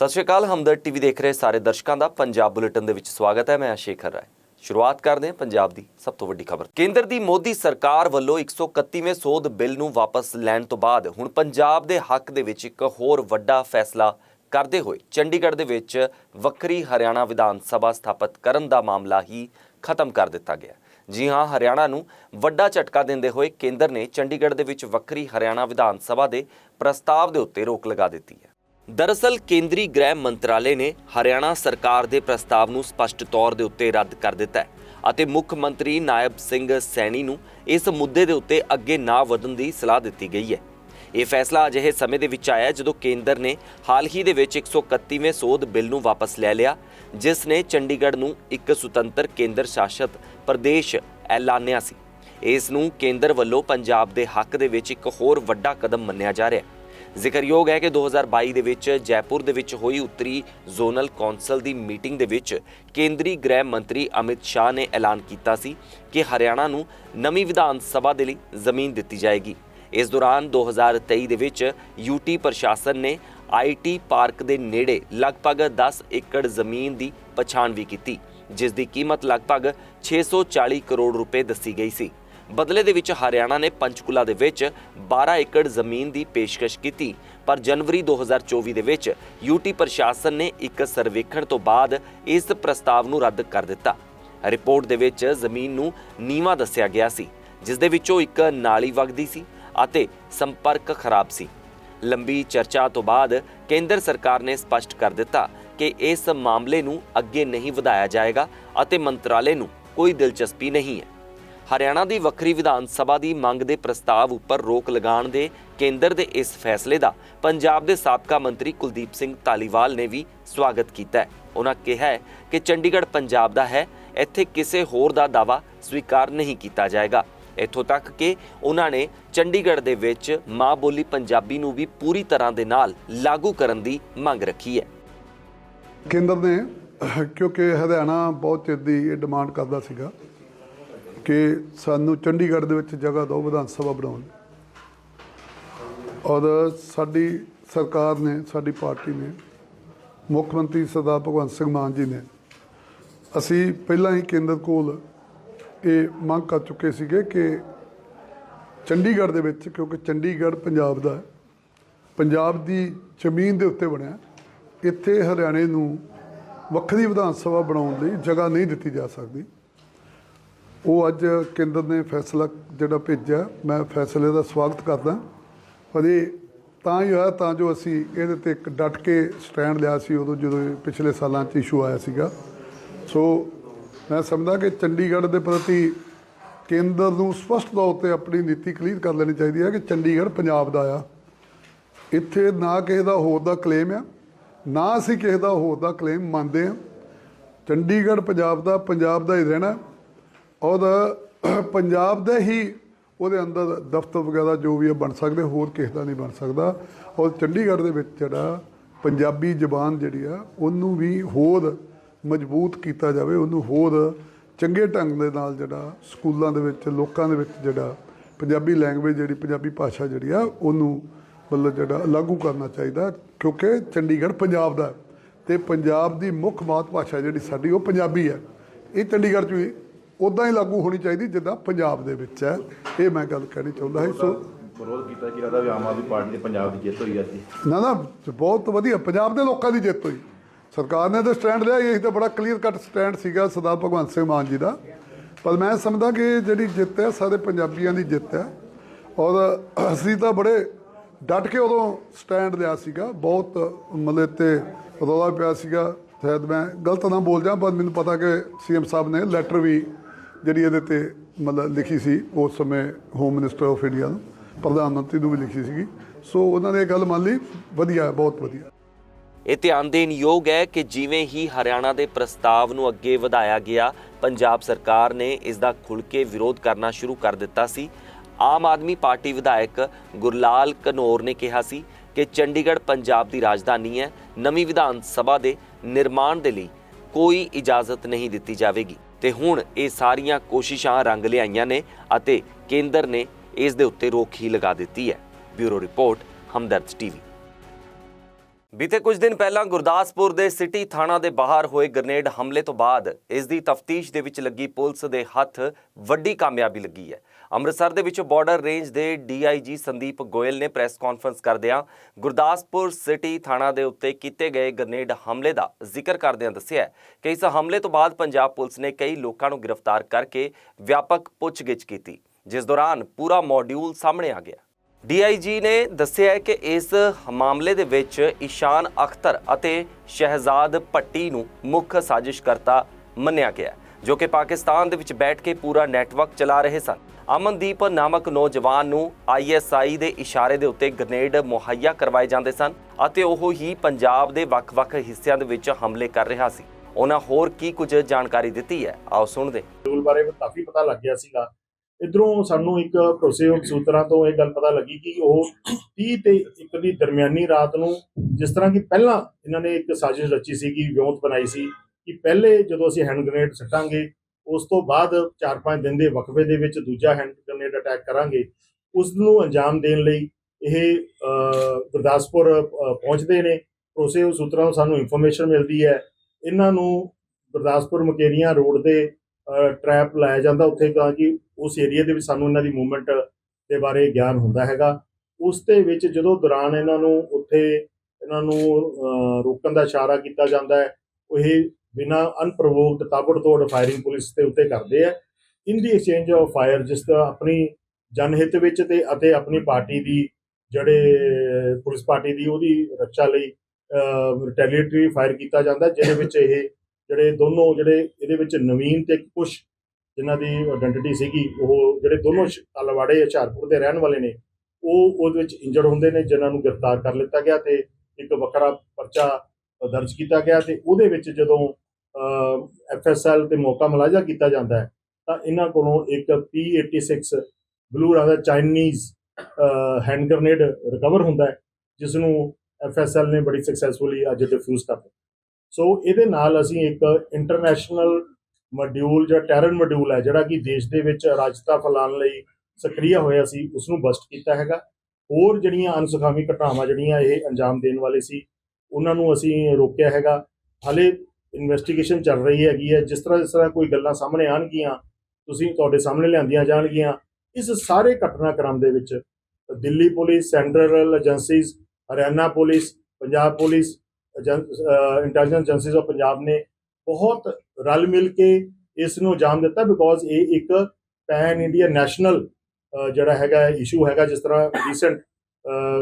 ਸਤਿ ਸ਼੍ਰੀ ਅਕਾਲ, ਹਮਦਰ ਟੀਵੀ ਦੇਖ ਰਹੇ ਸਾਰੇ ਦਰਸ਼ਕਾਂ ਦਾ ਪੰਜਾਬ ਬੁਲੇਟਿਨ ਦੇ ਵਿੱਚ ਸਵਾਗਤ ਹੈ, ਮੈਂ ਸ਼ੇਖਰ ਰਾਏ। ਸ਼ੁਰੂਆਤ ਕਰਦੇ ਹਾਂ ਪੰਜਾਬ ਦੀ ਸਭ ਤੋਂ ਵੱਡੀ ਖਬਰ। ਕੇਂਦਰ ਦੀ ਮੋਦੀ ਸਰਕਾਰ ਵੱਲੋਂ 131ਵੇਂ ਸੋਧ ਬਿੱਲ ਨੂੰ ਵਾਪਸ ਲੈਣ ਤੋਂ ਬਾਅਦ ਹੁਣ ਪੰਜਾਬ ਦੇ ਹੱਕ ਦੇ ਵਿੱਚ ਇੱਕ ਹੋਰ ਵੱਡਾ ਫੈਸਲਾ ਕਰਦੇ ਹੋਏ ਚੰਡੀਗੜ੍ਹ ਦੇ ਵਿੱਚ ਵੱਖਰੀ ਹਰਿਆਣਾ ਵਿਧਾਨ ਸਭਾ ਸਥਾਪਿਤ ਕਰਨ ਦਾ ਮਾਮਲਾ ਹੀ ਖਤਮ ਕਰ ਦਿੱਤਾ ਗਿਆ। ਜੀ ਹਾਂ, ਹਰਿਆਣਾ ਨੂੰ ਵੱਡਾ ਝਟਕਾ ਦਿੰਦੇ ਹੋਏ ਕੇਂਦਰ ਨੇ ਚੰਡੀਗੜ੍ਹ ਦੇ ਵਿੱਚ ਵੱਖਰੀ ਹਰਿਆਣਾ ਵਿਧਾਨ ਸਭਾ ਦੇ ਪ੍ਰਸਤਾਵ ਦੇ ਉੱਤੇ ਰੋਕ ਲਗਾ ਦਿੱਤੀ ਹੈ। ਦਰਅਸਲ ਕੇਂਦਰੀ ਗ੍ਰਹਿ ਮੰਤਰਾਲੇ ਨੇ ਹਰਿਆਣਾ ਸਰਕਾਰ ਦੇ ਪ੍ਰਸਤਾਵ ਨੂੰ ਸਪਸ਼ਟ ਤੌਰ ਦੇ ਉੱਤੇ ਰੱਦ ਕਰ ਦਿੱਤਾ ਹੈ ਅਤੇ ਮੁੱਖ ਮੰਤਰੀ ਨਾਇਬ ਸਿੰਘ ਸੈਣੀ ਨੂੰ ਇਸ ਮੁੱਦੇ ਦੇ ਉੱਤੇ ਅੱਗੇ ਨਾ ਵਧਣ ਦੀ ਸਲਾਹ ਦਿੱਤੀ ਗਈ ਹੈ। ਇਹ ਫੈਸਲਾ ਅਜਿਹੇ ਸਮੇਂ ਦੇ ਵਿੱਚ ਆਇਆ ਜਦੋਂ ਕੇਂਦਰ ਨੇ ਹਾਲ ਹੀ ਦੇ ਵਿੱਚ 131ਵੇਂ ਸੋਧ ਬਿੱਲ ਨੂੰ ਵਾਪਸ ਲੈ ਲਿਆ, ਜਿਸ ਨੇ ਚੰਡੀਗੜ੍ਹ ਨੂੰ ਇੱਕ ਸੁਤੰਤਰ ਕੇਂਦਰ ਸ਼ਾਸਤ ਪ੍ਰਦੇਸ਼ ਐਲਾਨਿਆ ਸੀ। ਇਸ ਨੂੰ ਕੇਂਦਰ ਵੱਲੋਂ ਪੰਜਾਬ ਦੇ ਹੱਕ ਦੇ ਵਿੱਚ ਇੱਕ ਹੋਰ ਵੱਡਾ ਕਦਮ ਮੰਨਿਆ ਜਾ ਰਿਹਾ ਹੈ। ਜ਼ਿਕਰਯੋਗ ਹੈ ਕਿ 2022 ਦੇ ਵਿੱਚ ਜੈਪੁਰ ਦੇ ਵਿੱਚ ਹੋਈ ਉੱਤਰੀ ਜ਼ੋਨਲ ਕੌਂਸਲ ਦੀ ਮੀਟਿੰਗ ਦੇ ਵਿੱਚ ਕੇਂਦਰੀ ਗ੍ਰਹਿ ਮੰਤਰੀ ਅਮਿਤ ਸ਼ਾਹ ਨੇ ਐਲਾਨ ਕੀਤਾ ਸੀ ਕਿ ਹਰਿਆਣਾ ਨੂੰ ਨਵੀਂ ਵਿਧਾਨ ਸਭਾ ਦੇ ਲਈ ਜ਼ਮੀਨ ਦਿੱਤੀ ਜਾਏਗੀ। ਇਸ ਦੌਰਾਨ 2023 ਦੇ ਵਿੱਚ ਯੂਟੀ ਪ੍ਰਸ਼ਾਸਨ ਨੇ ਆਈਟੀ ਪਾਰਕ ਦੇ ਨੇੜੇ ਲਗਭਗ 10 ਏਕੜ ਜ਼ਮੀਨ ਦੀ ਪਛਾਣ ਵੀ ਕੀਤੀ, ਜਿਸ ਦੀ ਕੀਮਤ ਲਗਭਗ 640 ਕਰੋੜ ਰੁਪਏ ਦੱਸੀ ਗਈ ਸੀ। ਬਦਲੇ ਦੇ ਵਿੱਚ ਹਰਿਆਣਾ ਨੇ ਪੰਚਕੁਲਾ ਦੇ ਵਿੱਚ 12 ਏਕੜ ਜ਼ਮੀਨ ਦੀ ਪੇਸ਼ਕਸ਼ ਕੀਤੀ। ਪਰ ਜਨਵਰੀ 2024 ਦੇ ਵਿੱਚ ਯੂਟੀ ਪ੍ਰਸ਼ਾਸਨ ਨੇ ਇੱਕ ਸਰਵੇਖਣ ਤੋਂ ਬਾਅਦ ਇਸ ਪ੍ਰਸਤਾਵ ਨੂੰ ਰੱਦ ਕਰ ਦਿੱਤਾ। ਰਿਪੋਰਟ ਦੇ ਵਿੱਚ ਜ਼ਮੀਨ ਨੂੰ ਨੀਵਾ ਦੱਸਿਆ ਗਿਆ ਸੀ, ਜਿਸ ਦੇ ਵਿੱਚੋਂ ਇੱਕ ਨਾਲੀ ਵਗਦੀ ਸੀ ਅਤੇ ਸੰਪਰਕ ਖਰਾਬ ਸੀ। ਲੰਬੀ ਚਰਚਾ ਤੋਂ ਬਾਅਦ ਕੇਂਦਰ ਸਰਕਾਰ ਨੇ ਸਪਸ਼ਟ ਕਰ ਦਿੱਤਾ ਕਿ ਇਸ ਮਾਮਲੇ ਨੂੰ ਅੱਗੇ ਨਹੀਂ ਵਧਾਇਆ ਜਾਏਗਾ ਅਤੇ ਮੰਤਰਾਲੇ ਨੂੰ ਕੋਈ ਦਿਲਚਸਪੀ ਨਹੀਂ ਹੈ। ਹਰਿਆਣਾ ਦੀ ਵੱਖਰੀ ਵਿਧਾਨ ਸਭਾ ਦੀ ਮੰਗ ਦੇ ਪ੍ਰਸਤਾਵ ਉੱਪਰ ਰੋਕ ਲਗਾਉਣ ਦੇ ਕੇਂਦਰ ਦੇ ਇਸ ਫੈਸਲੇ ਦਾ ਪੰਜਾਬ ਦੇ ਸਾਬਕਾ ਮੰਤਰੀ ਕੁਲਦੀਪ ਸਿੰਘ ਧਾਲੀਵਾਲ ਨੇ ਵੀ ਸਵਾਗਤ ਕੀਤਾ ਹੈ। ਉਹਨਾਂ ਕਿਹਾ ਕਿ ਚੰਡੀਗੜ੍ਹ ਪੰਜਾਬ ਦਾ ਹੈ, ਇੱਥੇ ਕਿਸੇ ਹੋਰ ਦਾ ਦਾਵਾ ਸਵੀਕਾਰ ਨਹੀਂ ਕੀਤਾ ਜਾਏਗਾ। ਇੱਥੋਂ ਤੱਕ ਕਿ ਉਹਨਾਂ ਨੇ ਚੰਡੀਗੜ੍ਹ ਦੇ ਵਿੱਚ ਮਾਂ ਬੋਲੀ ਪੰਜਾਬੀ ਨੂੰ ਵੀ ਪੂਰੀ ਤਰ੍ਹਾਂ ਦੇ ਨਾਲ ਲਾਗੂ ਕਰਨ ਦੀ ਮੰਗ ਰੱਖੀ ਹੈ। ਕੇਂਦਰ ਨੇ ਕਿਉਂਕਿ ਹਰਿਆਣਾ ਬਹੁਤ ਚਿਰ ਦੀ ਇਹ ਡਿਮਾਂਡ ਕਰਦਾ ਸੀਗਾ ਕਿ ਸਾਨੂੰ ਚੰਡੀਗੜ੍ਹ ਦੇ ਵਿੱਚ ਜਗ੍ਹਾ ਦਿਓ, ਵਿਧਾਨ ਸਭਾ ਬਣਾਉਣ ਔਰ ਸਾਡੀ ਸਰਕਾਰ ਨੇ, ਸਾਡੀ ਪਾਰਟੀ ਨੇ, ਮੁੱਖ ਮੰਤਰੀ ਸਰਦਾਰ ਭਗਵੰਤ ਸਿੰਘ ਮਾਨ ਜੀ ਨੇ, ਅਸੀਂ ਪਹਿਲਾਂ ਹੀ ਕੇਂਦਰ ਕੋਲ ਇਹ ਮੰਗ ਕਰ ਚੁੱਕੇ ਸੀਗੇ ਕਿ ਚੰਡੀਗੜ੍ਹ ਦੇ ਵਿੱਚ, ਕਿਉਂਕਿ ਚੰਡੀਗੜ੍ਹ ਪੰਜਾਬ ਦਾ ਪੰਜਾਬ ਦੀ ਜ਼ਮੀਨ ਦੇ ਉੱਤੇ ਬਣਿਆ, ਇੱਥੇ ਹਰਿਆਣੇ ਨੂੰ ਵੱਖਰੀ ਵਿਧਾਨ ਸਭਾ ਬਣਾਉਣ ਲਈ ਜਗ੍ਹਾ ਨਹੀਂ ਦਿੱਤੀ ਜਾ ਸਕਦੀ। ਉਹ ਅੱਜ ਕੇਂਦਰ ਨੇ ਫੈਸਲਾ ਜਿਹੜਾ ਭੇਜਿਆ, ਮੈਂ ਫੈਸਲੇ ਦਾ ਸਵਾਗਤ ਕਰਦਾ। ਪਰ ਇਹ ਤਾਂ ਹੀ ਹੋਇਆ, ਤਾਂ ਜੋ ਅਸੀਂ ਇਹਦੇ ਤੇ ਇੱਕ ਡਟ ਕੇ ਸਟੈਂਡ ਲਿਆ ਸੀ, ਉਦੋਂ ਜਦੋਂ ਪਿਛਲੇ ਸਾਲਾਂ 'ਚ ਇਸ਼ੂ ਆਇਆ ਸੀਗਾ। ਸੋ ਮੈਂ ਸਮਝਦਾ ਕਿ ਚੰਡੀਗੜ੍ਹ ਦੇ ਪ੍ਰਤੀ ਕੇਂਦਰ ਨੂੰ ਸਪਸ਼ਟ ਤੌਰ ਤੇ ਆਪਣੀ ਨੀਤੀ ਕਲੀਅਰ ਕਰ ਲੈਣੀ ਚਾਹੀਦੀ ਹੈ ਕਿ ਚੰਡੀਗੜ੍ਹ ਪੰਜਾਬ ਦਾ ਆ। ਇੱਥੇ ਨਾ ਕਿਸੇ ਦਾ ਹੋਰ ਦਾ ਕਲੇਮ ਆ, ਨਾ ਅਸੀਂ ਕਿਸੇ ਦਾ ਹੋਰ ਦਾ ਕਲੇਮ ਮੰਨਦੇ ਆ ਚੰਡੀਗੜ੍ਹ ਪੰਜਾਬ ਦਾ ਪੰਜਾਬ ਦਾ ਹੀ ਰਹਿਣਾ। ਔਰ ਪੰਜਾਬ ਦੇ ਹੀ ਉਹਦੇ ਅੰਦਰ ਦਫ਼ਤਰ ਵਗੈਰਾ ਜੋ ਵੀ ਆ ਬਣ ਸਕਦੇ, ਹੋਰ ਕਿਸੇ ਦਾ ਨਹੀਂ ਬਣ ਸਕਦਾ। ਔਰ ਚੰਡੀਗੜ੍ਹ ਦੇ ਵਿੱਚ ਜਿਹੜਾ ਪੰਜਾਬੀ ਜ਼ਬਾਨ ਜਿਹੜੀ ਆ, ਉਹਨੂੰ ਵੀ ਹੋਰ ਮਜ਼ਬੂਤ ਕੀਤਾ ਜਾਵੇ, ਉਹਨੂੰ ਹੋਰ ਚੰਗੇ ਢੰਗ ਦੇ ਨਾਲ ਜਿਹੜਾ ਸਕੂਲਾਂ ਦੇ ਵਿੱਚ, ਲੋਕਾਂ ਦੇ ਵਿੱਚ ਜਿਹੜਾ ਪੰਜਾਬੀ ਲੈਂਗੁਏਜ ਜਿਹੜੀ ਪੰਜਾਬੀ ਭਾਸ਼ਾ ਜਿਹੜੀ ਆ, ਉਹਨੂੰ ਮਤਲਬ ਜਿਹੜਾ ਲਾਗੂ ਕਰਨਾ ਚਾਹੀਦਾ। ਕਿਉਂਕਿ ਚੰਡੀਗੜ੍ਹ ਪੰਜਾਬ ਦਾ ਹੈ ਤੇ ਪੰਜਾਬ ਦੀ ਮੁੱਖ ਮਾਤ ਭਾਸ਼ਾ ਜਿਹੜੀ ਸਾਡੀ, ਉਹ ਪੰਜਾਬੀ ਹੈ। ਇਹ ਚੰਡੀਗੜ੍ਹ 'ਚ ਵੀ ਉਦਾਂ ਹੀ ਲਾਗੂ ਹੋਣੀ ਚਾਹੀਦੀ ਜਿੱਦਾਂ ਪੰਜਾਬ ਦੇ ਵਿੱਚ ਹੈ। ਇਹ ਮੈਂ ਗੱਲ ਕਹਿਣੀ ਚਾਹੁੰਦਾ ਹਾਂ ਸੋ ਵਿਰੋਧ ਕੀਤਾ ਕਿ ਲੱਗਦਾ ਵੀ ਆਮ ਆਦਮੀ ਪਾਰਟੀ ਦੇ ਪੰਜਾਬ ਦੀ ਜਿੱਤ ਹੋਈ ਅੱਜ ਨਾ ਨਾ ਬਹੁਤ ਵਧੀਆ। ਪੰਜਾਬ ਦੇ ਲੋਕਾਂ ਦੀ ਜਿੱਤ ਹੋਈ। ਸਰਕਾਰ ਨੇ ਤਾਂ ਸਟੈਂਡ ਲਿਆ ਇਹ ਤਾਂ ਬੜਾ ਕਲੀਅਰ ਕੱਟ ਸਟੈਂਡ ਸੀਗਾ ਸਰਦਾਰ ਭਗਵੰਤ ਸਿੰਘ ਮਾਨ ਜੀ ਦਾ। ਪਰ ਮੈਂ ਸਮਝਦਾ ਕਿ ਜਿਹੜੀ ਜਿੱਤ ਹੈ ਸਾਰੇ ਪੰਜਾਬੀਆਂ ਦੀ ਜਿੱਤ ਹੈ। ਔਰ ਅਸੀਂ ਤਾਂ ਬੜੇ ਡਟ ਕੇ ਉਦੋਂ ਸਟੈਂਡ ਲਿਆ ਸੀਗਾ। ਬਹੁਤ ਮਤਲਬ ਤੇ ਰੌਲਾ ਪਿਆ ਸੀਗਾ। ਸ਼ਾਇਦ ਮੈਂ ਗਲਤ ਨਾ ਬੋਲ ਜਾ ਪਰ ਮੈਨੂੰ ਪਤਾ ਕਿ ਸੀਐਮ ਸਾਹਿਬ ਨੇ ਲੈਟਰ ਵੀ ਜਿਹੜੀ ਇਹਦੇ ਤੇ ਮਤਲਬ ਲਿਖੀ ਸੀ ਉਸ ਸਮੇਂ ਹੋਮ ਮਿਨਿਸਟਰ ਆਫ ਇੰਡੀਆ ਨੂੰ, ਪ੍ਰਧਾਨ ਮੰਤਰੀ ਨੂੰ ਵੀ ਲਿਖੀ ਸੀਗੀ। ਸੋ ਉਹਨਾਂ ਨੇ ਇਹ ਗੱਲ ਮੰਨ ਲਈ, ਵਧੀਆ, ਬਹੁਤ ਵਧੀਆ। ਇਹ ਧਿਆਨ ਦੇਣ ਯੋਗ ਹੈ ਕਿ ਜਿਵੇਂ ਹੀ ਹਰਿਆਣਾ ਦੇ ਪ੍ਰਸਤਾਵ ਨੂੰ ਅੱਗੇ ਵਧਾਇਆ ਗਿਆ, ਪੰਜਾਬ ਸਰਕਾਰ ਨੇ ਇਸ ਦਾ ਖੁੱਲ ਕੇ ਵਿਰੋਧ ਕਰਨਾ ਸ਼ੁਰੂ ਕਰ ਦਿੱਤਾ ਸੀ। ਆਮ ਆਦਮੀ ਪਾਰਟੀ ਵਿਧਾਇਕ ਗੁਰਲਾਲ ਕਨੌਰ ਨੇ ਕਿਹਾ ਸੀ ਕਿ ਚੰਡੀਗੜ੍ਹ ਪੰਜਾਬ ਦੀ ਰਾਜਧਾਨੀ ਹੈ, ਨਵੀਂ ਵਿਧਾਨ ਸਭਾ ਦੇ ਨਿਰਮਾਣ ਦੇ ਲਈ ਕੋਈ ਇਜਾਜ਼ਤ ਨਹੀਂ ਦਿੱਤੀ ਜਾਵੇਗੀ। ਤੇ ਹੁਣ ਇਹ ਸਾਰੀਆਂ ਕੋਸ਼ਿਸ਼ਾਂ ਰੰਗ ਲਿਆਈਆਂ ਨੇ ਅਤੇ ਕੇਂਦਰ ਨੇ ਇਸ ਦੇ ਉੱਤੇ ਰੋਕ ਹੀ ਲਗਾ ਦਿੱਤੀ ਹੈ। Bureau report, Hamdard TV. ਬੀਤੇ ਕੁਝ ਦਿਨ ਪਹਿਲਾਂ ਗੁਰਦਾਸਪੁਰ ਦੇ ਸਿਟੀ ਥਾਣਾ ਦੇ ਬਾਹਰ ਹੋਏ ਗ੍ਰਨੇਡ ਹਮਲੇ ਤੋਂ ਬਾਅਦ ਇਸ ਦੀ ਤਫਤੀਸ਼ ਦੇ ਵਿੱਚ ਲੱਗੀ ਪੁਲਿਸ ਦੇ ਹੱਥ ਵੱਡੀ ਕਾਮਯਾਬੀ ਲੱਗੀ ਹੈ। ਅੰਮ੍ਰਿਤਸਰ ਦੇ ਵਿੱਚ ਬਾਰਡਰ ਰੇਂਜ ਦੇ ਡੀਆਈਜੀ ਸੰਦੀਪ ਗੋਇਲ ਨੇ ਪ੍ਰੈਸ ਕਾਨਫਰੰਸ ਕਰਦਿਆਂ ਗੁਰਦਾਸਪੁਰ ਸਿਟੀ ਥਾਣਾ ਦੇ ਉੱਤੇ ਕੀਤੇ ਗਏ ਗ੍ਰਨੇਡ ਹਮਲੇ ਦਾ ਜ਼ਿਕਰ ਕਰਦਿਆਂ ਦੱਸਿਆ ਕਿ ਇਸ ਹਮਲੇ ਤੋਂ ਬਾਅਦ ਪੰਜਾਬ ਪੁਲਿਸ ਨੇ ਕਈ ਲੋਕਾਂ ਨੂੰ ਗ੍ਰਿਫਤਾਰ ਕਰਕੇ ਵਿਆਪਕ ਪੁੱਛਗਿੱਛ ਕੀਤੀ, ਜਿਸ ਦੌਰਾਨ ਪੂਰਾ ਮੋਡਿਊਲ ਸਾਹਮਣੇ ਆ ਗਿਆ। ਡੀਆਈਜੀ ਨੇ ਦੱਸਿਆ ਕਿ ਇਸ ਮਾਮਲੇ ਦੇ ਵਿੱਚ ਈਸ਼ਾਨ ਅਖਤਰ ਅਤੇ ਸ਼ਹਿਜ਼ਾਦ ਭੱਟੀ ਨੂੰ ਮੁੱਖ ਸਾਜ਼ਿਸ਼ਕਰਤਾ ਮੰਨਿਆ ਗਿਆ, ਜੋ ਕਿ ਪਾਕਿਸਤਾਨ ਦੇ ਵਿੱਚ ਬੈਠ ਕੇ ਪੂਰਾ ਨੈਟਵਰਕ ਚਲਾ ਰਹੇ ਸਨ। ਅਮਨਦੀਪ ਨਾਮਕ ਨੌਜਵਾਨ ਨੂੰ ਆਈਐਸਆਈ ਦੇ ਇਸ਼ਾਰੇ ਦੇ ਉੱਤੇ ਗ੍ਰਨੇਡ ਮੁਹੱਈਆ ਕਰਵਾਏ ਜਾਂਦੇ ਸਨ ਅਤੇ ਉਹ ਹੀ ਪੰਜਾਬ ਦੇ ਵੱਖ-ਵੱਖ ਹਿੱਸਿਆਂ ਦੇ ਵਿੱਚ ਹਮਲੇ ਕਰ ਰਿਹਾ ਸੀ। ਉਹਨਾਂ ਹੋਰ ਕੀ ਕੁਝ ਜਾਣਕਾਰੀ ਦਿੱਤੀ ਹੈ? ਆਓ ਸੁਣਦੇ ਰੂਲ ਬਾਰੇ ਕਾਫੀ ਪਤਾ ਲੱਗ ਗਿਆ ਸੀਗਾ। ਇਧਰੋਂ ਸਾਨੂੰ ਇੱਕ ਭਰੋਸੇਯੋਗ ਸੂਤਰਾਂ ਤੋਂ ਇਹ ਗੱਲ ਪਤਾ ਲੱਗੀ ਕਿ ਉਹ 30 ਤੇ ਇੱਕ ਦੀ ਦਰਮਿਆਨੀ ਰਾਤ ਨੂੰ ਜਿਸ ਤਰ੍ਹਾਂ ਕਿ ਪਹਿਲਾਂ ਇਹਨਾਂ ਨੇ ਇੱਕ ਸਾਜ਼ਿਸ਼ ਰਚੀ ਸੀ ਕਿ ਵਿਉਂਤ ਬਣਾਈ ਸੀ ਕਿ ਪਹਿਲੇ ਜਦੋਂ ਅਸੀਂ ਹੈਂਡ ਗ੍ਰੇਨੇਡ ਸੱਟਾਂਗੇ ਉਸ ਤੋਂ ਬਾਅਦ 4-5 ਦਿਨ ਦੇ ਵਕਫੇ ਦੇ ਵਿੱਚ ਦੂਜਾ ਹੈਂਡ ਗ੍ਰਨੇਡ ਅਟੈਕ ਕਰਾਂਗੇ। ਉਸ ਨੂੰ ਅੰਜਾਮ ਦੇਣ ਲਈ ਇਹ ਗੁਰਦਾਸਪੁਰ ਪਹੁੰਚਦੇ ਨੇ। ਭਰੋਸੇਯੋਗ ਸੂਤਰਾਂ ਤੋਂ ਸਾਨੂੰ ਇਨਫੋਰਮੇਸ਼ਨ ਮਿਲਦੀ ਹੈ। ਇਹਨਾਂ ਨੂੰ ਗੁਰਦਾਸਪੁਰ ਮਕੇਰੀਆਂ ਰੋਡ ਦੇ ਟ੍ਰੈਪ ਲਾਇਆ ਜਾਂਦਾ ਉੱਥੇ ਤਾਂ ਕਿ ਉਸ ਏਰੀਆ ਦੇ ਵਿੱਚ ਸਾਨੂੰ ਇਹਨਾਂ ਦੀ ਮੂਵਮੈਂਟ ਦੇ ਬਾਰੇ ਗਿਆਨ ਹੁੰਦਾ ਹੈਗਾ। ਉਸ ਦੇ ਵਿੱਚ ਜਦੋਂ ਦੌਰਾਨ ਇਹਨਾਂ ਨੂੰ ਉੱਥੇ ਇਹਨਾਂ ਨੂੰ ਰੋਕਣ ਦਾ ਇਸ਼ਾਰਾ ਕੀਤਾ ਜਾਂਦਾ ਹੈ, ਉਹ ਇਹ ਬਿਨਾ ਅਨਪ੍ਰੋਵੋਕਡ ਤਾਬੜਤੋੜ ਫਾਇਰਿੰਗ ਪੁਲਿਸ ਦੇ ਉੱਤੇ ਕਰਦੇ ਆ। In the exchange of fire ਜਿਸ ਦਾ ਆਪਣੀ ਜਨਹਿਤ ਵਿੱਚ ਤੇ ਅਤੇ ਆਪਣੀ ਪਾਰਟੀ ਦੀ ਜਿਹੜੇ ਪੁਲਿਸ ਪਾਰਟੀ ਦੀ ਉਹਦੀ ਰੱਖਿਆ ਲਈ ਰਿਟੈਲੀਏਟਰੀ ਫਾਇਰ ਕੀਤਾ ਜਾਂਦਾ, ਜਿਹਦੇ ਵਿੱਚ ਇਹ ਜਿਹੜੇ ਦੋਨੋਂ ਜਿਹੜੇ ਇਹਦੇ ਵਿੱਚ ਨਵੀਨ ਤੇ ਕੁਸ਼ ਜਿਨ੍ਹਾਂ ਦੀ ਆਇਡੈਂਟੀਟੀ ਸੀਗੀ, ਉਹ ਜਿਹੜੇ ਦੋਨੋਂ ਸ਼- ਤਲਵਾੜੇ ਹੁਸ਼ਿਆਰਪੁਰ ਦੇ ਰਹਿਣ ਵਾਲੇ ਨੇ, ਉਹ ਉਹਦੇ ਵਿੱਚ ਇੰਜਰਡ ਹੁੰਦੇ ਨੇ, ਜਿਨ੍ਹਾਂ ਨੂੰ ਗ੍ਰਿਫਤਾਰ ਕਰ ਲਿੱਤਾ ਗਿਆ ਤੇ ਇੱਕ ਵੱਖਰਾ ਪਰਚਾ ਦਰਜ ਕੀਤਾ ਗਿਆ ਤੇ ਉਹਦੇ ਵਿੱਚ ਜਦੋਂ ਐਫਐਸਐਲ ਤੇ ਮੌਕਾ ਮੁਲਾਜ਼ਾ ਕੀਤਾ ਜਾਂਦਾ ਹੈ, ਤਾਂ ਇਹਨਾਂ ਕੋਲੋਂ ਇੱਕ P86 ਬਲੂ ਰੰਗ ਦਾ ਚਾਈਨੀਜ਼ ਹੈਂਡ ਗ੍ਰਨੇਡ ਰਿਕਵਰ ਹੁੰਦਾ ਹੈ ਜਿਸ ਨੂੰ ਐਫਐਸਐਲ ਨੇ ਬੜੀ ਸਕਸੈਸਫੁਲੀ ਅੱਜ ਡਿਫਿਊਜ਼ ਕਰ ਸੋ ਇਹਦੇ ਨਾਲ ਅਸੀਂ ਇੱਕ ਇੰਟਰਨੈਸ਼ਨਲ ਮੋਡਿਊਲ ਜਾਂ ਟੈਰਨ ਮੋਡਿਊਲ ਹੈ, ਜਿਹੜਾ ਕਿ ਦੇਸ਼ ਦੇ ਵਿੱਚ ਰਾਜਤਾ ਫੈਲਾਉਣ ਲਈ ਸਕਰੀਆ ਹੋਇਆ ਸੀ ਉਸ ਨੂੰ ਬਸਟ ਕੀਤਾ ਹੈਗਾ। ਹੋਰ ਜਿਹੜੀਆਂ ਅਨਸੁਖਾਵੀ ਘਟਨਾਵਾਂ, ਜਿਹੜੀਆਂ ਇਹ ਅੰਜਾਮ ਦੇਣ ਵਾਲੇ ਸੀ, ਉਹਨਾਂ ਨੂੰ ਅਸੀਂ ਰੋਕਿਆ ਹੈਗਾ। ਹਾਲੇ ਇਨਵੈਸਟੀਗੇਸ਼ਨ ਚੱਲ ਰਹੀ ਹੈਗੀ ਹੈ, ਜਿਸ ਤਰ੍ਹਾਂ ਜਿਸ ਤਰ੍ਹਾਂ ਕੋਈ ਗੱਲਾਂ ਸਾਹਮਣੇ ਆਣਗੀਆਂ ਤੁਸੀਂ ਤੁਹਾਡੇ ਸਾਹਮਣੇ ਲਿਆਂਦੀਆਂ ਜਾਣਗੀਆਂ, ਇਸ ਸਾਰੇ ਘਟਨਾਕ੍ਰਮ ਦੇ ਵਿੱਚ Delhi police, central agencies, Haryana police, Punjab police intelligence agencies of Punjab ਨੇ ਬਹੁਤ ਰਲ ਮਿਲ ਕੇ ਇਸ ਨੂੰ ਅੰਜਾਮ ਦਿੱਤਾ ਬਿਕੋਜ਼ ਇਹ ਇੱਕ ਪੈਨ ਇੰਡੀਆ ਨੈਸ਼ਨਲ ਜਿਹੜਾ ਹੈਗਾ ਇਸ਼ੂ ਹੈਗਾ, ਜਿਸ ਤਰ੍ਹਾਂ ਰੀਸੈਂਟ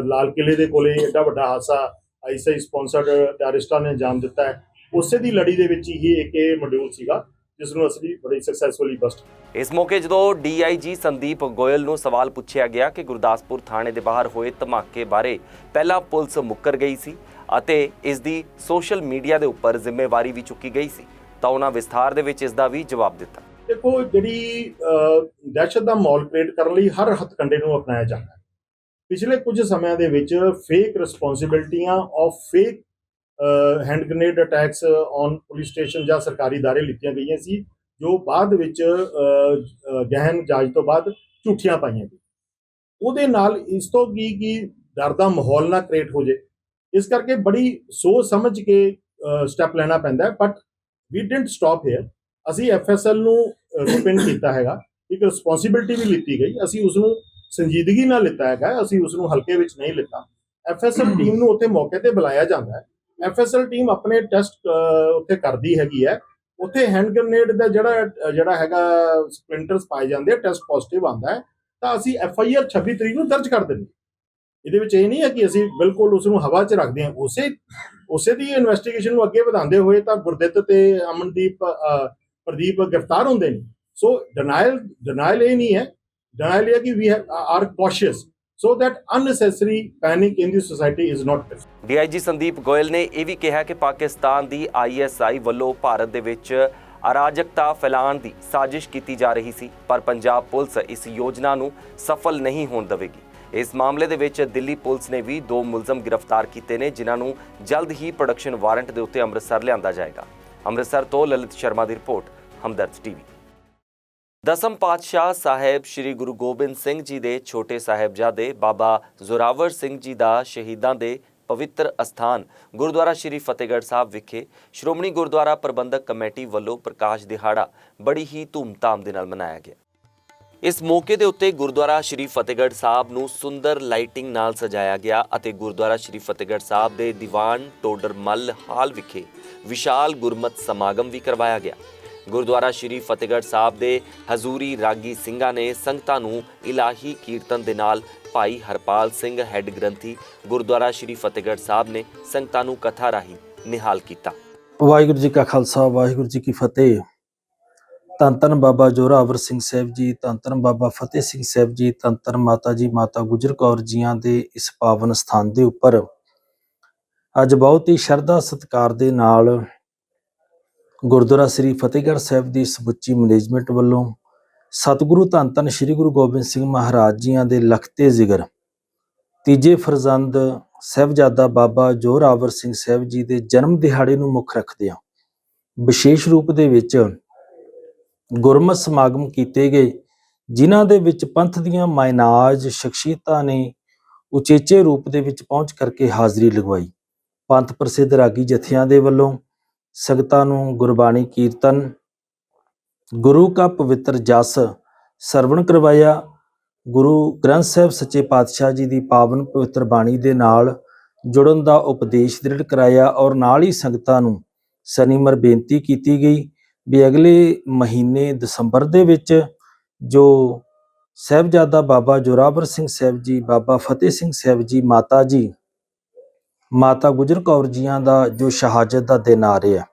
ਲਾਲ ਕਿਲੇ ਦੇ ਕੋਲੇ ਐਡਾ ਵੱਡਾ ਹਾਦਸਾ ਆਈਸੀਆਈ ਸਪਾਂਸਰਡ ਟੈਰਰਿਸਟਾਂ ਨੇ ਅੰਜਾਮ ਦਿੱਤਾ ਹੈ। ਉਸੇ ਦੀ ਲੜੀ ਦੇ ਵਿੱਚ ਹੀ ਇੱਕ ਇਹ ਮੋਡਿਊਲ ਸੀਗਾ ਜਿਸ ਨੂੰ ਅਸੀਂ ਬੜੀ ਸਕਸੈਸਫੁਲੀ ਬਸਟ ਇਸ ਮੌਕੇ ਜਦੋਂ ਡੀਆਈਜੀ ਸੰਦੀਪ ਗੋਇਲ ਨੂੰ ਸਵਾਲ ਪੁੱਛਿਆ ਗਿਆ ਕਿ ਗੁਰਦਾਸਪੁਰ ਥਾਣੇ ਦੇ ਬਾਹਰ ਹੋਏ ਧਮਾਕੇ ਬਾਰੇ ਪਹਿਲਾਂ ਪੁਲਿਸ ਮੁੱਕਰ ਗਈ ਸੀ ਅਤੇ ਇਸ ਦੀ ਸੋਸ਼ਲ ਮੀਡੀਆ ਦੇ ਉੱਪਰ ਜ਼ਿੰਮੇਵਾਰੀ ਵੀ ਚੁੱਕੀ ਗਈ ਸੀ ਤਾਂ ਉਹਨਾਂ ਵਿਸਥਾਰ ਦੇ ਵਿੱਚ ਇਸ ਦਾ ਵੀ ਜਵਾਬ ਦਿੱਤਾ। ਦੇਖੋ ਜਿਹੜੀ ਦਹਿਸ਼ਤ ਦਾ ਮਾਹੌਲ ਕ੍ਰੀਏਟ ਕਰਨ ਲਈ ਹਰ ਹੱਥਕੰਡੇ ਨੂੰ ਅਪਣਾਇਆ ਜਾਂਦਾ ਹੈ। ਪਿਛਲੇ ਕੁਝ ਸਮਿਆਂ ਦੇ ਵਿੱਚ fake ਰਿਸਪੌਂਸਿਬਿਲਟੀਆਂ of fake hand grenade attacks on police station ਜਾਂ ਸਰਕਾਰੀ ਦਾਰੇ ਲਿੱਤੀਆਂ ਗਈਆਂ ਸੀ ਜੋ ਬਾਅਦ ਵਿੱਚ ਅਹ, ਅਹ, ਗਹਿਨ ਜਾਂਚ ਤੋਂ ਬਾਅਦ ਝੂਠੀਆਂ ਪਾਈਆਂ ਗਈਆਂ। ਉਹਦੇ ਨਾਲ ਇਸ ਤੋਂ ਕੀ ਕੀ ਡਰ ਦਾ ਮਾਹੌਲ ਨਾ ਕ੍ਰੀਏਟ ਹੋ ਜੇ ਇਸ ਕਰਕੇ ਬੜੀ ਸੋਚ ਸਮਝ ਕੇ ਸਟੈਪ ਲੈਣਾ ਪੈਂਦਾ but we didn't stop here ਅਸੀਂ ਐਫਐਸਐਲ ਨੂੰ ਰਿਪਿੰਡ ਕੀਤਾ ਹੈਗਾ। ਇੱਕ ਰਿਸਪੌਂਸਿਬਿਲਟੀ ਵੀ ਲਿੱਤੀ ਗਈ। ਅਸੀਂ ਉਸ ਨੂੰ ਸੰਜੀਦਗੀ ਨਾਲ ਲਿੱਤਾ ਹੈਗਾ। ਅਸੀਂ ਉਸ ਨੂੰ ਹਲਕੇ ਵਿੱਚ ਨਹੀਂ ਲਿੱਤਾ। ਐਫਐਸਐਲ ਟੀਮ ਨੂੰ ਉੱਥੇ ਮੌਕੇ ਤੇ ਬੁਲਾਇਆ ਜਾਂਦਾ ਹੈ। ਐਫਐਸਐਲ ਟੀਮ ਆਪਣੇ ਟੈਸਟ ਉੱਥੇ ਕਰਦੀ ਹੈਗੀ ਹੈ। ਉੱਥੇ ਹੈਂਡ ਗ੍ਰਨੇਡ ਦਾ ਜਿਹੜਾ ਜਿਹੜਾ ਹੈਗਾ ਸਪਲਿੰਟਰਸ ਪਾਏ ਜਾਂਦੇ ਆ ਟੈਸਟ ਪੋਜ਼ਿਟਿਵ ਆਂਦਾ ਹੈ। ਤਾਂ ਅਸੀਂ ਐਫਆਈਆਰ 26 ਤਰੀਕ ਨੂੰ ਦਰਜ ਕਰ ਦਿੰਦੇ ਇਹਦੇ ਵਿੱਚ ਇਹ ਨਹੀਂ ਹੈ ਕਿ ਅਸੀਂ ਬਿਲਕੁਲ ਉਸ ਨੂੰ ਹਵਾ 'ਚ ਰੱਖਦੇ ਹਾਂ। ਉਸੇ ਉਸੇ ਦੀ ਇਨਵੈਸਟੀਗੇਸ਼ਨ ਨੂੰ ਅੱਗੇ ਵਧਾਉਂਦੇ ਹੋਏ ਤਾਂ ਗੁਰਦਿੱਤ ਤੇ ਅਮਨਦੀਪ ਪ੍ਰਦੀਪ ਗ੍ਰਿਫਤਾਰ ਹੁੰਦੇ ਨੇ। ਸੋ ਡਿਨਾਈਲ ਡਿਨਾਈਲ ਇਹ ਨਹੀਂ ਹੈ। ਡਿਨਾਈਲ ਇਹ ਕਿ we are cautious so that unnecessary panic in the society is not present. DIG Sandeep Goyal ਨੇ ਇਹ ਵੀ ਕਿਹਾ ਕਿ ਪਾਕਿਸਤਾਨ ਦੀ ਆਈਐਸਆਈ ਵੱਲੋਂ ਭਾਰਤ ਦੇ ਵਿੱਚ ਅਰਾਜਕਤਾ ਫੈਲਾਉਣ ਦੀ ਸਾਜ਼ਿਸ਼ ਕੀਤੀ ਜਾ ਰਹੀ ਸੀ, ਪਰ ਪੰਜਾਬ ਪੁਲਿਸ ਇਸ ਯੋਜਨਾ ਨੂੰ ਸਫਲ ਨਹੀਂ ਹੋਣ ਦੇਵੇਗੀ। ਇਸ ਮਾਮਲੇ ਦੇ ਵਿੱਚ ਦਿੱਲੀ ਪੁਲਿਸ ਨੇ ਵੀ ਦੋ ਮੁਲਜ਼ਮ ਗ੍ਰਿਫਤਾਰ ਕੀਤੇ ਨੇ, ਜਿਨ੍ਹਾਂ ਨੂੰ ਜਲਦ ਹੀ ਪ੍ਰੋਡਕਸ਼ਨ ਵਾਰੰਟ ਦੇ ਉੱਤੇ ਅੰਮ੍ਰਿਤਸਰ ਲਿਆਂਦਾ ਜਾਏਗਾ। ਅੰਮ੍ਰਿਤਸਰ ਤੋਂ ਲਲਿਤ ਸ਼ਰਮਾ ਦੀ ਰਿਪੋਰਟ, ਹਮਦਰਦ ਟੀਵੀ। ਦਸਮ ਪਾਤਸ਼ਾਹ ਸਾਹਿਬ ਸ੍ਰੀ ਗੁਰੂ ਗੋਬਿੰਦ ਸਿੰਘ ਜੀ ਦੇ ਛੋਟੇ ਸਾਹਿਬਜ਼ਾਦੇ ਬਾਬਾ ਜ਼ੋਰਾਵਰ ਸਿੰਘ ਜੀ ਦਾ ਸ਼ਹੀਦਾਂ ਦੇ ਪਵਿੱਤਰ ਅਸਥਾਨ ਗੁਰਦੁਆਰਾ ਸ਼੍ਰੀ ਫਤਿਹਗੜ੍ਹ ਸਾਹਿਬ ਵਿਖੇ ਸ਼੍ਰੋਮਣੀ ਗੁਰਦੁਆਰਾ ਪ੍ਰਬੰਧਕ ਕਮੇਟੀ ਵੱਲੋਂ ਪ੍ਰਕਾਸ਼ ਦਿਹਾੜਾ ਬੜੀ ਹੀ ਧੂਮਧਾਮ ਦੇ ਨਾਲ ਮਨਾਇਆ ਗਿਆ। ਇਸ ਮੌਕੇ ਦੇ ਉੱਤੇ ਗੁਰਦੁਆਰਾ ਸ਼੍ਰੀ ਫਤਿਹਗੜ੍ਹ ਸਾਹਿਬ ਨੂੰ ਸੁੰਦਰ ਲਾਈਟਿੰਗ ਨਾਲ ਸਜਾਇਆ ਗਿਆ ਅਤੇ ਗੁਰਦੁਆਰਾ ਸ਼੍ਰੀ ਫਤਿਹਗੜ੍ਹ ਸਾਹਿਬ ਦੇ ਦੀਵਾਨ ਟੋਡਰਮੱਲ ਹਾਲ ਵਿਖੇ ਵਿਸ਼ਾਲ ਗੁਰਮਤ ਸਮਾਗਮ ਵੀ ਕਰਵਾਇਆ ਗਿਆ। ਗੁਰਦੁਆਰਾ ਸ਼੍ਰੀ ਫਤਿਹਗੜ੍ਹ ਸਾਹਿਬ ਦੇ ਹਜ਼ੂਰੀ ਰਾਗੀ ਸਿੰਘਾਂ ਨੇ ਸੰਗਤਾਂ ਨੂੰ ਇਲਾਹੀ ਕੀਰਤਨ ਦੇ ਨਾਲ ਭਾਈ ਹਰਪਾਲ ਸਿੰਘ ਹੈੱਡ ਗ੍ਰੰਥੀ ਗੁਰਦੁਆਰਾ ਸ਼੍ਰੀ ਫਤਿਹਗੜ੍ਹ ਸਾਹਿਬ ਨੇ ਸੰਗਤਾਂ ਨੂੰ ਕਥਾ ਰਾਹੀਂ ਨਿਹਾਲ ਕੀਤਾ। ਵਾਹਿਗੁਰੂ ਜੀ ਕਾ ਖਾਲਸਾ, ਵਾਹਿਗੁਰੂ ਜੀ ਕੀ ਫਤਿਹ। ਧੰਨ ਧੰਨ ਬਾਬਾ ਜੋਰਾਵਰ ਸਿੰਘ ਸਾਹਿਬ ਜੀ, ਧੰਨ ਧੰਨ ਬਾਬਾ ਫਤਿਹ ਸਿੰਘ ਸਾਹਿਬ ਜੀ, ਧੰਨ ਧੰਨ ਮਾਤਾ ਜੀ, ਮਾਤਾ ਗੁਜਰ ਕੌਰ ਜੀਆਂ ਦੇ ਇਸ ਪਾਵਨ ਸਥਾਨ ਦੇ ਉੱਪਰ। ਅੱਜ ਬਹੁਤ ਹੀ ਸ਼ਰਧਾ ਸਤਿਕਾਰ ਦੇ ਨਾਲ ਗੁਰਦੁਆਰਾ ਸ੍ਰੀ ਫਤਿਹਗੜ੍ਹ ਸਾਹਿਬ ਦੀ ਸਮੁੱਚੀ ਮੈਨੇਜਮੈਂਟ ਵੱਲੋਂ ਸਤਿਗੁਰੂ ਧੰਨ ਧੰਨ ਸ੍ਰੀ ਗੁਰੂ ਗੋਬਿੰਦ ਸਿੰਘ ਮਹਾਰਾਜ ਜੀਆਂ ਦੇ ਲਖਤੇ ਜ਼ਿਗਰ, ਤੀਜੇ ਫਰਜ਼ੰਦ ਸਾਹਿਬਜ਼ਾਦਾ ਬਾਬਾ ਜੋਰਾਵਰ ਸਿੰਘ ਸਾਹਿਬ ਜੀ ਦੇ ਜਨਮ ਦਿਹਾੜੇ ਨੂੰ ਮੁੱਖ ਰੱਖਦੇ ਆ ਵਿਸ਼ੇਸ਼ ਰੂਪ ਦੇ ਵਿੱਚ ਗੁਰਮਤ ਸਮਾਗਮ ਕੀਤੇ ਗਏ, ਜਿਨ੍ਹਾਂ ਦੇ ਵਿੱਚ ਪੰਥ ਦੀਆਂ ਮਾਇਨਾਜ ਸ਼ਖਸੀਅਤਾਂ ਨੇ ਉਚੇਚੇ ਰੂਪ ਦੇ ਵਿੱਚ ਪਹੁੰਚ ਕਰਕੇ ਹਾਜ਼ਰੀ ਲਗਵਾਈ। ਪੰਥ ਪ੍ਰਸਿੱਧ ਰਾਗੀ ਜਥਿਆਂ ਦੇ ਵੱਲੋਂ ਸੰਗਤਾਂ ਨੂੰ ਗੁਰਬਾਣੀ ਕੀਰਤਨ, ਗੁਰੂ ਕਾ ਪਵਿੱਤਰ ਜਸ ਸਰਵਣ ਕਰਵਾਇਆ। ਗੁਰੂ ਗ੍ਰੰਥ ਸਾਹਿਬ ਸੱਚੇ ਪਾਤਸ਼ਾਹ ਜੀ ਦੀ ਪਾਵਨ ਪਵਿੱਤਰ ਬਾਣੀ ਦੇ ਨਾਲ ਜੁੜਨ ਦਾ ਉਪਦੇਸ਼ ਦ੍ਰਿੜ ਕਰਾਇਆ ਔਰ ਨਾਲ ਹੀ ਸੰਗਤਾਂ ਨੂੰ ਸਨੀਮਰ ਬੇਨਤੀ ਕੀਤੀ ਗਈ ਵੀ ਅਗਲੇ ਮਹੀਨੇ ਦਸੰਬਰ ਦੇ ਵਿੱਚ ਜੋ ਸਾਹਿਬਜ਼ਾਦਾ ਬਾਬਾ ਜੋਰਾਵਰ ਸਿੰਘ ਸਾਹਿਬ ਜੀ, ਬਾਬਾ ਫਤਿਹ ਸਿੰਘ ਸਾਹਿਬ ਜੀ, ਮਾਤਾ ਜੀ, ਮਾਤਾ ਗੁਜਰ ਕੌਰ ਜੀਆਂ ਦਾ ਜੋ ਸ਼ਹਾਦਤ ਦਾ ਦਿਨ ਆ ਰਿਹਾ।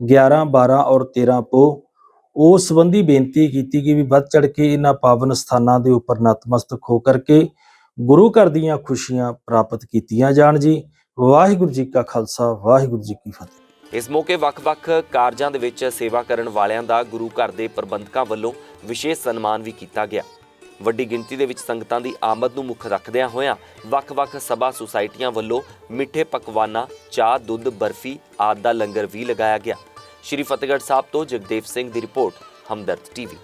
11 12 ਔਰ 13 ਪੋ। ਉਸ ਸੰਬੰਧੀ ਬੇਨਤੀ ਕੀਤੀ ਕਿ ਵੀ ਵੱਧ ਚੜ ਕੇ ਇਹਨਾਂ ਪਾਵਨ ਸਥਾਨਾਂ ਦੇ ਉੱਪਰ ਨਤਮਸਤਕ ਹੋ ਕਰਕੇ ਗੁਰੂ ਘਰ ਦੀਆਂ ਖੁਸ਼ੀਆਂ ਪ੍ਰਾਪਤ ਕੀਤੀਆਂ ਜਾਣ ਜੀ। ਵਾਹਿਗੁਰੂ ਜੀ ਕਾ ਖਾਲਸਾ, ਵਾਹਿਗੁਰੂ ਜੀ ਕੀ ਫਤਿਹ। ਇਸ ਮੌਕੇ ਵੱਖ-ਵੱਖ ਕਾਰਜਾਂ ਦੇ ਵਿੱਚ ਸੇਵਾ ਕਰਨ ਵਾਲਿਆਂ ਦਾ ਗੁਰੂ ਘਰ ਦੇ ਪ੍ਰਬੰਧਕਾਂ ਵੱਲੋਂ ਵਿਸ਼ੇਸ਼ ਸਨਮਾਨ ਵੀ ਕੀਤਾ ਗਿਆ। ਵੱਡੀ ਗਿਣਤੀ ਦੇ ਵਿੱਚ ਸੰਗਤਾਂ ਦੀ ਆਮਦ ਨੂੰ ਮੁੱਖ ਰੱਖਦਿਆਂ ਹੋਇਆਂ ਵੱਖ-ਵੱਖ ਸਭਾ ਸੁਸਾਇਟੀਆਂ ਵੱਲੋਂ ਮਿੱਠੇ ਪਕਵਾਨਾਂ, ਚਾਹ, ਦੁੱਧ, ਬਰਫੀ ਆਦਿ ਦਾ ਲੰਗਰ ਵੀ ਲਗਾਇਆ ਗਿਆ। ਸ਼੍ਰੀ ਫਤਿਹਗੜ੍ਹ ਸਾਹਿਬ ਤੋਂ ਜਗਦੇਵ ਸਿੰਘ ਦੀ ਰਿਪੋਰਟ, ਹਮਦਰਦ ਟੀਵੀ।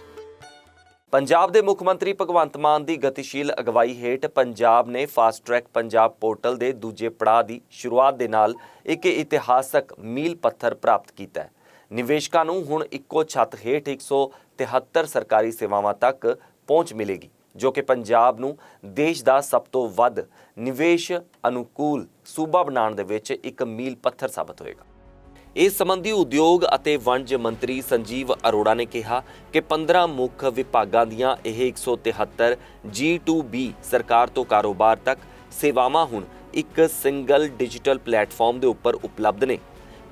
ਪੰਜਾਬ ਦੇ ਮੁੱਖ ਮੰਤਰੀ ਭਗਵੰਤ ਮਾਨ ਦੀ ਗਤੀਸ਼ੀਲ ਅਗਵਾਈ ਹੇਠ ਪੰਜਾਬ ਨੇ ਫਾਸਟ ਟਰੈਕ ਪੰਜਾਬ ਪੋਰਟਲ ਦੇ ਦੂਜੇ ਪੜਾਅ ਦੀ ਸ਼ੁਰੂਆਤ ਦੇ ਨਾਲ ਇੱਕ ਇਤਿਹਾਸਕ ਮੀਲ ਪੱਥਰ ਪ੍ਰਾਪਤ ਕੀਤਾ ਹੈ। ਨਿਵੇਸ਼ਕਾਂ ਨੂੰ ਹੁਣ ਇੱਕੋ ਛੱਤ ਹੇਠ 173 ਸਰਕਾਰੀ ਸੇਵਾਵਾਂ ਤੱਕ ਪਹੁੰਚ ਮਿਲੇਗੀ, ਜੋ ਕਿ ਪੰਜਾਬ ਨੂੰ ਦੇਸ਼ ਦਾ ਸਭ ਤੋਂ ਵੱਧ ਨਿਵੇਸ਼ ਅਨੁਕੂਲ ਸੂਬਾ ਬਣਾਉਣ ਦੇ ਵਿੱਚ ਇੱਕ ਮੀਲ ਪੱਥਰ ਸਾਬਤ ਹੋਏਗਾ। ਇਸ ਸੰਬੰਧੀ ਉਦਯੋਗ ਅਤੇ ਵਣਜ ਮੰਤਰੀ ਸੰਜੀਵ ਅਰੋੜਾ ਨੇ ਕਿਹਾ ਕਿ 15 ਮੁੱਖ ਵਿਭਾਗਾਂ ਦੀਆਂ ਇਹ 173 G2B ਸਰਕਾਰ ਤੋਂ ਕਾਰੋਬਾਰ ਤੱਕ ਸੇਵਾਵਾਂ ਹੁਣ ਇੱਕ ਸਿੰਗਲ ਡਿਜੀਟਲ ਪਲੇਟਫਾਰਮ ਦੇ ਉੱਪਰ ਉਪਲਬਧ ਨੇ।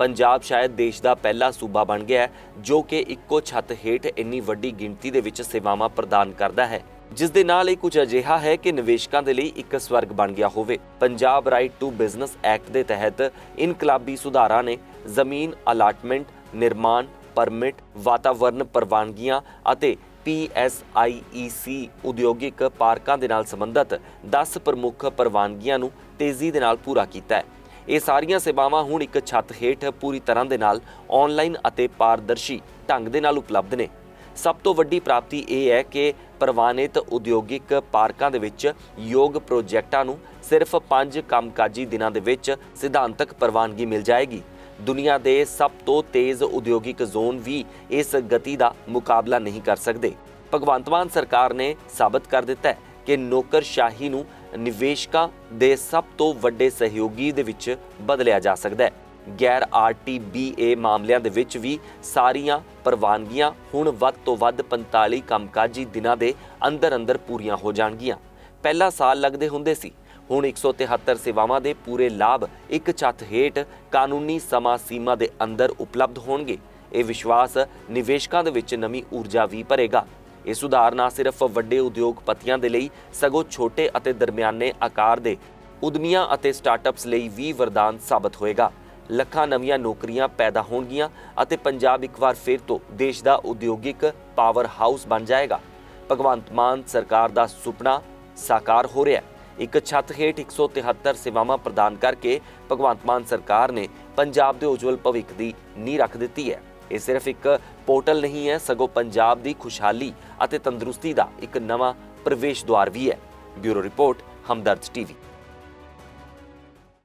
ਪੰਜਾਬ ਸ਼ਾਇਦ ਦੇਸ਼ ਦਾ ਪਹਿਲਾ ਸੂਬਾ ਬਣ ਗਿਆ ਹੈ, ਜੋ ਕਿ ਇੱਕੋ ਛੱਤ ਹੇਠ ਇੰਨੀ ਵੱਡੀ ਗਿਣਤੀ ਦੇ ਵਿੱਚ ਸੇਵਾਵਾਂ ਪ੍ਰਦਾਨ ਕਰਦਾ ਹੈ। ਜਿਸ ਦੇ ਨਾਲ ਇਹ ਕੁਝ ਅਜਿਹਾ ਹੈ ਕਿ ਨਿਵੇਸ਼ਕਾਂ ਦੇ ਲਈ ਇੱਕ ਸਵਰਗ ਬਣ ਗਿਆ ਹੋਵੇ। Punjab right to business act ਦੇ ਤਹਿਤ ਇਨਕਲਾਬੀ ਸੁਧਾਰਾਂ ਨੇ ਜ਼ਮੀਨ ਅਲਾਟਮੈਂਟ, ਨਿਰਮਾਣ, ਪਰਮਿਟ ਵਾਤਾਵਰਣ ਪ੍ਰਵਾਨਗੀਆਂ ਅਤੇ PSIEC ਉਦਯੋਗਿਕ ਪਾਰਕਾਂ ਦੇ ਨਾਲ ਸੰਬੰਧਿਤ 10 ਪ੍ਰਮੁੱਖ ਪ੍ਰਵਾਨਗੀਆਂ ਨੂੰ ਤੇਜ਼ੀ ਦੇ ਨਾਲ ਪੂਰਾ ਕੀਤਾ ਹੈ। ਇਹ ਸਾਰੀਆਂ ਸੇਵਾਵਾਂ ਹੁਣ ਇੱਕ ਛੱਤ ਹੇਠ ਪੂਰੀ ਤਰ੍ਹਾਂ ਦੇ ਨਾਲ ਆਨਲਾਈਨ ਅਤੇ ਪਾਰਦਰਸ਼ੀ ਢੰਗ ਦੇ ਨਾਲ ਉਪਲਬਧ ਨੇ। ਸਭ ਤੋਂ ਵੱਡੀ ਪ੍ਰਾਪਤੀ ਇਹ ਹੈ ਕਿ ਪ੍ਰਵਾਨਿਤ ਉਦਯੋਗਿਕ ਪਾਰਕਾਂ ਦੇ ਵਿੱਚ ਯੋਗ ਪ੍ਰੋਜੈਕਟਾਂ ਨੂੰ ਸਿਰਫ 5 ਕੰਮਕਾਜੀ ਦਿਨਾਂ ਦੇ ਵਿੱਚ ਸਿਧਾਂਤਕ ਪ੍ਰਵਾਨਗੀ ਮਿਲ ਜਾਏਗੀ। ਦੁਨੀਆ ਦੇ ਸਭ ਤੋਂ ਤੇਜ਼ ਉਦਯੋਗਿਕ ਜ਼ੋਨ ਵੀ ਇਸ ਗਤੀ ਦਾ ਮੁਕਾਬਲਾ ਨਹੀਂ ਕਰ ਸਕਦੇ। ਭਗਵੰਤ ਮਾਨ ਸਰਕਾਰ ਨੇ ਸਾਬਤ ਕਰ ਦਿੱਤਾ ਹੈ ਕਿ ਨੌਕਰਸ਼ਾਹੀ ਨੂੰ ਨਿਵੇਸ਼ਕਾਂ ਦੇ ਸਭ ਤੋਂ ਵੱਡੇ ਸਹਿਯੋਗੀ ਦੇ ਵਿੱਚ ਬਦਲਿਆ ਜਾ ਸਕਦਾ ਹੈ। ਗੈਰ ਆਰਟੀਬੀਏ ਮਾਮਲਿਆਂ ਦੇ ਵਿੱਚ ਵੀ ਸਾਰੀਆਂ ਪ੍ਰਵਾਨਗੀਆਂ ਹੁਣ ਵੱਧ ਤੋਂ ਵੱਧ 45 ਕੰਮਕਾਜੀ ਦਿਨਾਂ ਦੇ ਅੰਦਰ ਅੰਦਰ ਪੂਰੀਆਂ ਹੋ ਜਾਣਗੀਆਂ। ਪਹਿਲਾ ਸਾਲ ਲੱਗਦੇ ਹੁੰਦੇ ਸੀ। ਹੁਣ 173 ਸੇਵਾਵਾਂ ਦੇ ਪੂਰੇ ਲਾਭ ਇੱਕ ਛੱਤ ਹੇਠ ਕਾਨੂੰਨੀ ਸਮਾਂ ਸੀਮਾ ਦੇ ਅੰਦਰ ਉਪਲਬਧ ਹੋਣਗੇ। ਇਹ ਵਿਸ਼ਵਾਸ ਨਿਵੇਸ਼ਕਾਂ ਦੇ ਵਿੱਚ ਨਵੀਂ ਊਰਜਾ ਵੀ ਭਰੇਗਾ। ਇਹ ਸੁਧਾਰ ਨਾ ਸਿਰਫ ਵੱਡੇ ਉਦਯੋਗਪਤੀਆਂ ਦੇ ਲਈ ਸਗੋਂ ਛੋਟੇ ਅਤੇ ਦਰਮਿਆਨੇ ਆਕਾਰ ਦੇ ਉਦਮੀਆਂ ਅਤੇ ਸਟਾਰਟਅਪਸ ਲਈ ਵੀ ਵਰਦਾਨ ਸਾਬਤ ਹੋਏਗਾ। ਲੱਖਾਂ ਨਵੀਆਂ ਨੌਕਰੀਆਂ ਪੈਦਾ ਹੋਣਗੀਆਂ ਅਤੇ ਪੰਜਾਬ ਇੱਕ ਵਾਰ ਫਿਰ ਤੋਂ ਦੇਸ਼ ਦਾ ਉਦਯੋਗਿਕ ਪਾਵਰ ਹਾਊਸ ਬਣ ਜਾਏਗਾ। ਭਗਵੰਤ ਮਾਨ ਸਰਕਾਰ ਦਾ ਸੁਪਨਾ ਸਾਕਾਰ ਹੋ ਰਿਹਾ ਹੈ। ਇੱਕ ਛੱਤ ਹੇਠ 173 ਸੇਵਾਵਾਂ ਪ੍ਰਦਾਨ ਕਰਕੇ ਭਗਵੰਤ ਮਾਨ ਸਰਕਾਰ ਨੇ ਪੰਜਾਬ ਦੇ ਉਜਵਲ ਭਵਿੱਖ ਦੀ ਨੀਂਹ ਰੱਖ ਦਿੱਤੀ ਹੈ। ਇਹ ਸਿਰਫ ਇੱਕ ਪੋਰਟਲ ਨਹੀਂ ਹੈ, ਸਗੋਂ ਪੰਜਾਬ ਦੀ ਖੁਸ਼ਹਾਲੀ ਅਤੇ ਤੰਦਰੁਸਤੀ ਦਾ ਇੱਕ ਨਵਾਂ ਪ੍ਰਵੇਸ਼ ਦੁਆਰ ਵੀ ਹੈ। Bureau report, Hamdard TV.